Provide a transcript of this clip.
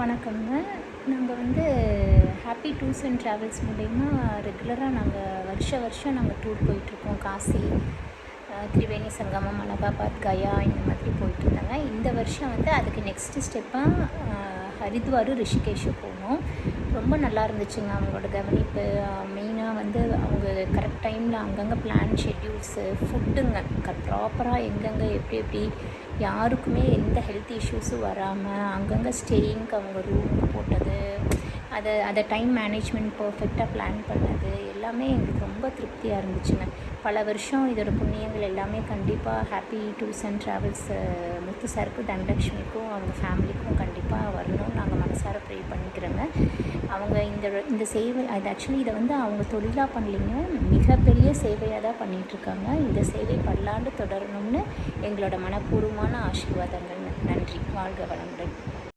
வணக்கங்க நாங்கள் வந்து ஹாப்பி டூர்ஸ் அண்ட் ட்ராவல்ஸ் மூலயமா ரெகுலராக நாங்கள் வருஷ வருஷம் நாங்கள் டூர் போயிட்டுருக்கோம். காசி திரிவேணி சங்கமம் அலகாபாத் கயா இந்த மாதிரி போயிட்டுருந்தாங்க. இந்த வருஷம் வந்து அதுக்கு நெக்ஸ்ட்டு ஸ்டெப்பாக ஹரித்வாரும் ரிஷிகேஷும் போனோம். ரொம்ப நல்லா இருந்துச்சுங்க அவங்களோட கவனிப்பு. மெயினாக வந்து அவங்க கரெக்ட் டைமில் அங்கங்கே பிளான் ஷெட்யூல்ஸு ஃபுட்டுங்க க ப்ராப்பராக எங்கெங்கே எப்படி எப்படி யாருக்குமே எந்த ஹெல்த் இஷ்யூஸும் வராமல் அங்கங்கே ஸ்டேயிங்க்கு அவங்க ரூம் போட்டது அதை அதை டைம் மேனேஜ்மெண்ட் பர்ஃபெக்டாக பிளான் பண்ணது எல்லாமே எங்களுக்கு ரொம்ப திருப்தியாக இருந்துச்சுங்க பல வருஷம் இதோட புண்ணியங்கள் எல்லாமே கண்டிப்பாக happy tours and travels Muthu சாருக்கும் தனலட்சுமிக்கும் அவங்க ஃபேமிலிக்கும் கண்டிப்பாக வரணும் நாங்கள் மனசார ப்ரே பண்ணிக்கிறோங்க அவங்க இந்த இந்த சேவை அது ஆக்சுவலி இதை வந்து அவங்க தொழிலாக பண்ணலைங்க மிகப்பெரிய சேவையாக தான் பண்ணிகிட்ருக்காங்க இந்த சேவை பல்லாண்டு தொடரணும்னு எங்களோட மனப்பூர்வமான ஆசீர்வாதங்கள் நன்றி. வாழ்க வளமுடன்.